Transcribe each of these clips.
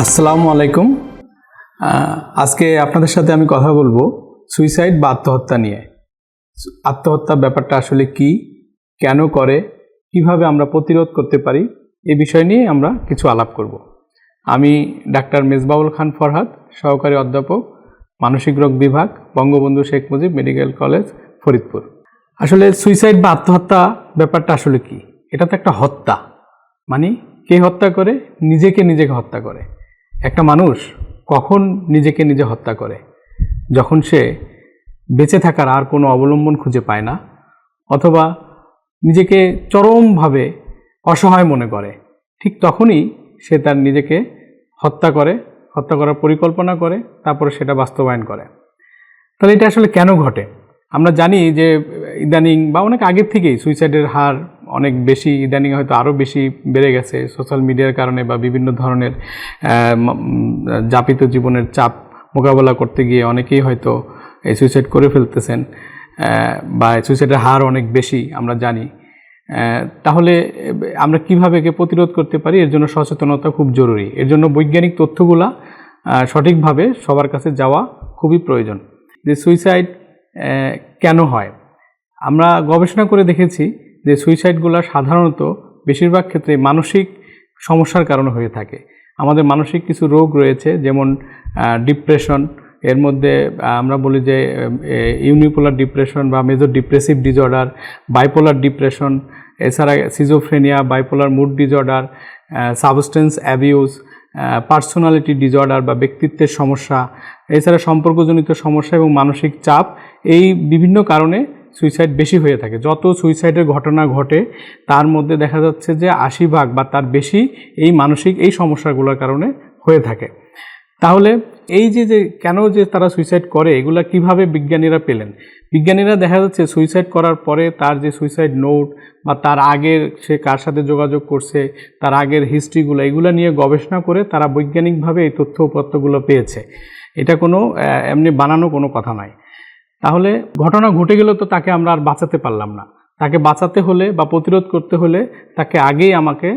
আসসালামু আলাইকুম। আজকে আপনাদের সাথে আমি কথা বলব সুইসাইড বা আত্মহত্যা নিয়ে। আত্মহত্যা ব্যাপারটা আসলে কি, কেন করে, কীভাবে আমরা প্রতিরোধ করতে পারি, এ বিষয় নিয়ে আমরা কিছু আলাপ করব। আমি ডাক্তার মেজবাউল খান ফরহাদ, সহকারী অধ্যাপক, মানসিক রোগ বিভাগ, বঙ্গবন্ধু শেখ মুজিব মেডিকেল কলেজ, ফরিদপুর। আসলে সুইসাইড বা আত্মহত্যা ব্যাপারটা আসলে কি? এটা তো একটা হত্যা। মানে কে হত্যা করে? নিজেকে নিজেকে হত্যা করে। একটা মানুষ কখন নিজেকে নিজে হত্যা করে? যখন সে বেঁচে থাকার আর কোনো অবলম্বন খুঁজে পায় না, অথবা নিজেকে চরমভাবে অসহায় মনে করে, ঠিক তখনই সে তার নিজেকে হত্যা করে, হত্যা করার পরিকল্পনা করে, তারপরে সেটা বাস্তবায়ন করে। তাহলে এটা আসলে কেন ঘটে? আমরা জানি যে ইদানিং বা অনেক আগের থেকেই সুইসাইডের হার অনেক বেশি ইদানিং হয়তো আরও বেশি বেড়ে গেছে সোশ্যাল মিডিয়ার কারণে বা বিভিন্ন ধরনের যাপিত জীবনের চাপ মোকাবেলা করতে গিয়ে অনেকেই হয়তো এই সুইসাইড করে ফেলতেছেন বা সুইসাইডের হার অনেক বেশি আমরা জানি। তাহলে আমরা কীভাবে একে প্রতিরোধ করতে পারি? এর জন্য সচেতনতা খুব জরুরি। এর জন্য বৈজ্ঞানিক তথ্যগুলা সঠিকভাবে সবার কাছে যাওয়া খুবই প্রয়োজন। যে সুইসাইড কেন হয়? আমরা গবেষণা করে দেখেছি যে সুইসাইডগুলো সাধারণত বেশিরভাগ ক্ষেত্রে মানসিক সমস্যার কারণে হয়ে থাকে। আমাদের মানসিক কিছু রোগ রয়েছে, যেমন ডিপ্রেশন এর মধ্যে আমরা বলি যে ইউনিপোলার ডিপ্রেশন বা major depressive disorder bipolar depression এছাড়া schizophrenia bipolar mood disorder substance abuse personality disorder বা ব্যক্তিত্বের সমস্যা, এছাড়া সম্পর্কজনিত সমস্যা এবং মানসিক চাপ, এই বিভিন্ন কারণে সুইসাইড বেশি হয়ে থাকে। যত সুইসাইডের ঘটনা ঘটে, তার মধ্যে দেখা যাচ্ছে যে আশি ভাগ বা তার বেশি এই মানসিক এই সমস্যাগুলোর কারণে হয়ে থাকে। তাহলে এই যে যে কেন যে তারা সুইসাইড করে, এগুলা কীভাবে বিজ্ঞানীরা পেলেন? বিজ্ঞানীরা দেখা যাচ্ছে সুইসাইড করার পরে তার যে সুইসাইড নোট বা তার আগের সে কার সাথে যোগাযোগ করছে, তার আগের হিস্ট্রিগুলো এগুলো নিয়ে গবেষণা করে তারা বৈজ্ঞানিকভাবে এই তথ্য উপাত্তগুলো পেয়েছে। এটা কোনো এমনি বানানো কোনো কথা নয়। তাহলে ঘটনা ঘটে গেলে তো তাকে আমরা আর বাঁচাতে পারলাম না। তাকে বাঁচাতে হলে বা প্রতিরোধ করতে হলে তাকে আগেই আমাকে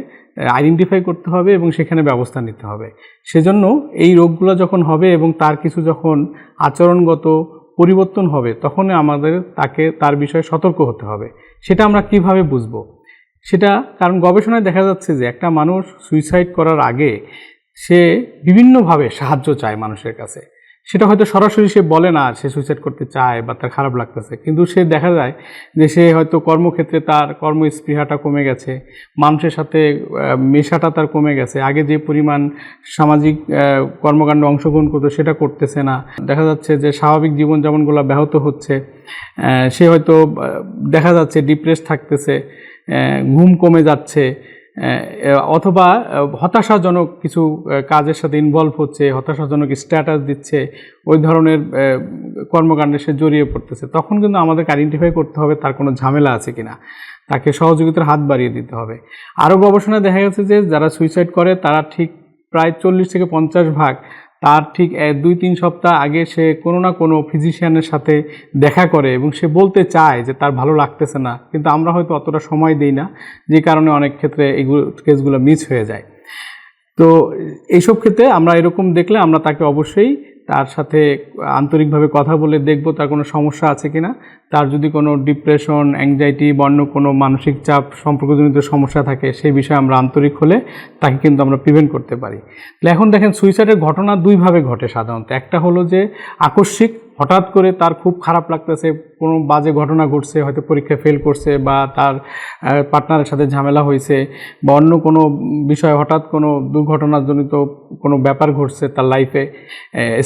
আইডেন্টিফাই করতে হবে এবং সেখানে ব্যবস্থা নিতে হবে। সেজন্য এই রোগগুলো যখন হবে এবং তার কিছু যখন আচরণগত পরিবর্তন হবে, তখন আমাদের তাকে, তার বিষয়ে সতর্ক হতে হবে। সেটা আমরা কীভাবে বুঝব? সেটা কারণ গবেষণায় দেখা যাচ্ছে যে একটা মানুষ সুইসাইড করার আগে সে বিভিন্নভাবে সাহায্য চায় মানুষের কাছে। সেটা হয়তো সরাসরি সে বলে না সে সুইসাইড করতে চায় বা তার খারাপ লাগতেছে। কিন্তু সে দেখা যায় যে সে হয়তো কর্মক্ষেত্রে তার কর্মস্পৃহাটা কমে গেছে, মানুষের সাথে মেশাটা তার কমে গেছে। আগে যে পরিমাণ সামাজিক কর্মকাণ্ডে অংশগ্রহণ করতো সেটা করতেছে না। দেখা যাচ্ছে যে স্বাভাবিক জীবনযাপনগুলো ব্যাহত হচ্ছে। সে হয়তো দেখা যাচ্ছে ডিপ্রেস থাকতেছে ঘুম কমে যাচ্ছে। অথবা হতাশাজনক কিছু কাজের সাথে ইনভলভ হচ্ছে, হতাশাজনক স্ট্যাটাস দিচ্ছে, ওই ধরনের কর্মকাণ্ডে সে জড়িয়ে পড়তেছে, তখন কিন্তু আমাদেরকে আইডেন্টিফাই করতে হবে তার কোনো ঝামেলা আছে কিনা। তাকে সহযোগিতার হাত বাড়িয়ে দিতে হবে। আরও গবেষণায় দেখা গেছে যে, যারা সুইসাইড করে, তারা ঠিক প্রায় চল্লিশ থেকে পঞ্চাশ ভাগ তার ঠিক দুই, তিন সপ্তাহ আগে সে কোনো না কোনো ফিজিশিয়ানের সাথে দেখা করে এবং সে বলতে চায় যে তার ভালো লাগতেছে না। কিন্তু আমরা হয়তো অতটা সময় দিই না, যে কারণে অনেক ক্ষেত্রে এইগুলো কেসগুলো মিস হয়ে যায়। তো এইসব ক্ষেত্রে আমরা এরকম দেখলে আমরা তাকে অবশ্যই তার সাথে আন্তরিকভাবে কথা বলে দেখব তার কোনো সমস্যা আছে কি না তার যদি কোনো ডিপ্রেশন অ্যাংজাইটি বা অন্য কোনো মানসিক চাপ সম্পর্কজনিত সমস্যা থাকে সেই বিষয়ে আমরা আন্তরিক হলে তাকে কিন্তু আমরা প্রিভেন্ট করতে পারি। এখন দেখেন সুইসাইডের ঘটনা দুইভাবে ঘটে সাধারণত। একটা হলো যে আকস্মিক হঠাৎ করে তার খুব খারাপ লাগতেছে, কোনো বাজে ঘটনা ঘটছে, হয়তো পরীক্ষা ফেল করছে বা তার পার্টনারের সাথে ঝামেলা হয়েছে বা অন্য কোনো বিষয়ে হঠাৎ কোনো দুর্ঘটনাজনিত কোনো ব্যাপার ঘটছে তার লাইফে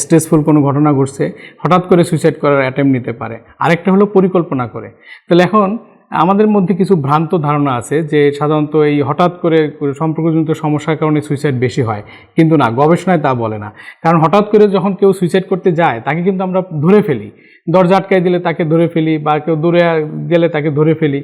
স্ট্রেসফুল কোনো ঘটনা ঘটছে, হঠাৎ করে সুইসাইড করার অ্যাটেম্প নিতে পারে। আরেকটা হলো পরিকল্পনা করে। তাহলে এখন আমাদের মধ্যে কিছু ভ্রান্ত ধারণা আছে যে সাধারণত এই হঠাৎ করে সম্পর্কজনিত সমস্যার কারণে সুইসাইড বেশি হয়। কিন্তু না, গবেষণায় তা বলে না। কারণ হঠাৎ করে যখন কেউ সুইসাইড করতে যায়, তাকে কিন্তু আমরা ধরে ফেলি। দরজা আটকায় দিলে তাকে ধরে ফেলি বা কেউ দূরে গেলে তাকে ধরে ফেলি।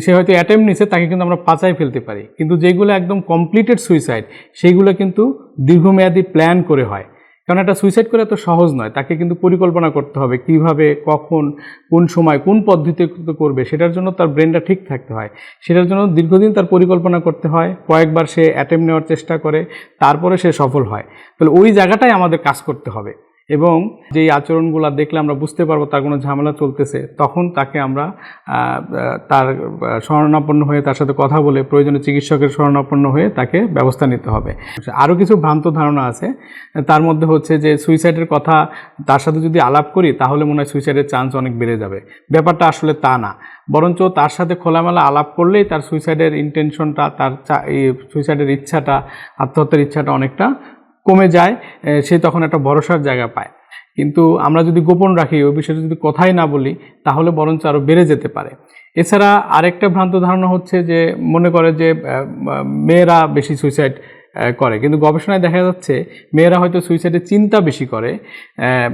সে হয়তো অ্যাটেম্প নিছে, তাকে কিন্তু আমরা পাচাই ফেলতে পারি। কিন্তু যেগুলো একদম কমপ্লিটেড সুইসাইড সেইগুলো কিন্তু দীর্ঘমেয়াদী প্ল্যান করে হয়। কারণ একটা সুইসাইড করে এত সহজ নয়, তাকে কিন্তু পরিকল্পনা করতে হবে কীভাবে, কখন, কোন সময়, কোন পদ্ধতিতে করবে, সেটার জন্য তার ব্রেনটা ঠিক থাকতে হয়। সেটার জন্য দীর্ঘদিন তার পরিকল্পনা করতে হয়, কয়েকবার সে অ্যাটেম্প নেওয়ার চেষ্টা করে, তারপরে সে সফল হয়। তাহলে ওই জায়গাটাই আমাদের কাজ করতে হবে। এবং যেই আচরণগুলো দেখলে আমরা বুঝতে পারব তার কোনো ঝামেলা চলতেছে, তখন তাকে আমরা তার শরণাপন্ন হয়ে তার সাথে কথা বলে প্রয়োজনে চিকিৎসকের শরণাপন্ন হয়ে তাকে ব্যবস্থা নিতে হবে। আরও কিছু ভ্রান্ত ধারণা আছে। তার মধ্যে হচ্ছে যে সুইসাইডের কথা তার সাথে যদি আলাপ করি, তাহলে মনে হয় সুইসাইডের চান্স অনেক বেড়ে যাবে। ব্যাপারটা আসলে তা না। বরঞ্চ তার সাথে খোলামেলা আলাপ করলেই তার সুইসাইডের ইন্টেনশনটা তার সুইসাইডের ইচ্ছাটা, আত্মহত্যার ইচ্ছাটা অনেকটা কমে যায় সে তখন একটা ভরসার জায়গা পায়। কিন্তু আমরা যদি গোপন রাখি, ওই বিষয়ে যদি কথাই না বলি, তাহলে বরঞ্চ আরও বেড়ে যেতে পারে। এছাড়া আরেকটা ভ্রান্ত ধারণা হচ্ছে যে, মনে করে যে মেয়েরা বেশি সুইসাইড করে। কিন্তু গবেষণায় দেখা যাচ্ছে, মেয়েরা হয়তো সুইসাইডের চিন্তা বেশি করে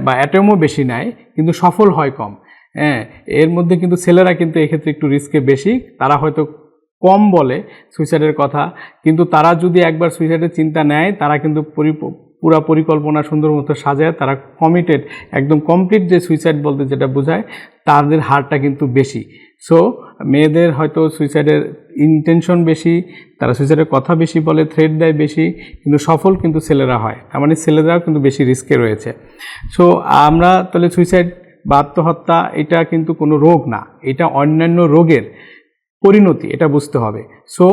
বা অ্যাটেমও বেশি নেয়, কিন্তু সফল হয় কম। হ্যাঁ এর মধ্যে কিন্তু ছেলেরা কিন্তু এক্ষেত্রে একটু রিস্কে বেশি, তারা হয়তো কম বলে সুইসাইডের কথা। কিন্তু তারা যদি একবার সুইসাইডের চিন্তা নেয়, তারা কিন্তু পরি- পুরা পরিকল্পনা সুন্দর মতো সাজায়। তারা কমিটেড একদম কমপ্লিট যে সুইসাইড বলতে যেটা বোঝায়, তাদের হারটা কিন্তু বেশি। সো মেয়েদের হয়তো সুইসাইডের ইন্টেনশন বেশি, তারা সুইসাইডের কথা বেশি বলে থ্রেড দেয় বেশি, কিন্তু সফল কিন্তু ছেলেরা হয়। তার মানে ছেলেরাও কিন্তু বেশি রিস্কে রয়েছে। সো আমরা তাহলে সুইসাইড বা আত্মহত্যা, এটা কিন্তু কোনো রোগ না। এটা অন্যান্য রোগের পরিণতি, এটা বুঝতে হবে। সো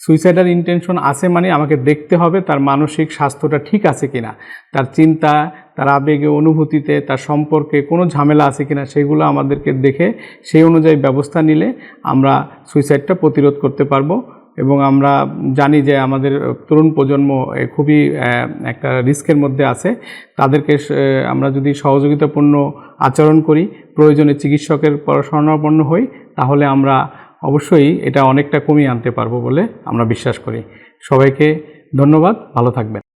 সুইসাইডাল ইন্টেনশন আছে মানে আমাকে দেখতে হবে তার মানসিক স্বাস্থ্যটা ঠিক আছে কিনা, তার চিন্তা, তার আবেগে, অনুভূতিতে, তার সম্পর্কে কোনো ঝামেলা আছে কিনা সেগুলো আমাদেরকে দেখে সেই অনুযায়ী ব্যবস্থা নিলে আমরা সুইসাইডটা প্রতিরোধ করতে পারব এবং আমরা জানি যে আমাদের তরুণ প্রজন্ম খুবই একটা রিস্কের মধ্যে আছে। তাদেরকে আমরা যদি সহযোগিতাপূর্ণ আচরণ করি, প্রয়োজনে চিকিৎসকের শরণাপন্ন হই, তাহলে আমরা অবশ্যই এটা অনেকটা কমিয়ে আনতে পারব বলে আমরা বিশ্বাস করি। সবাইকে ধন্যবাদ ভালো থাকবেন।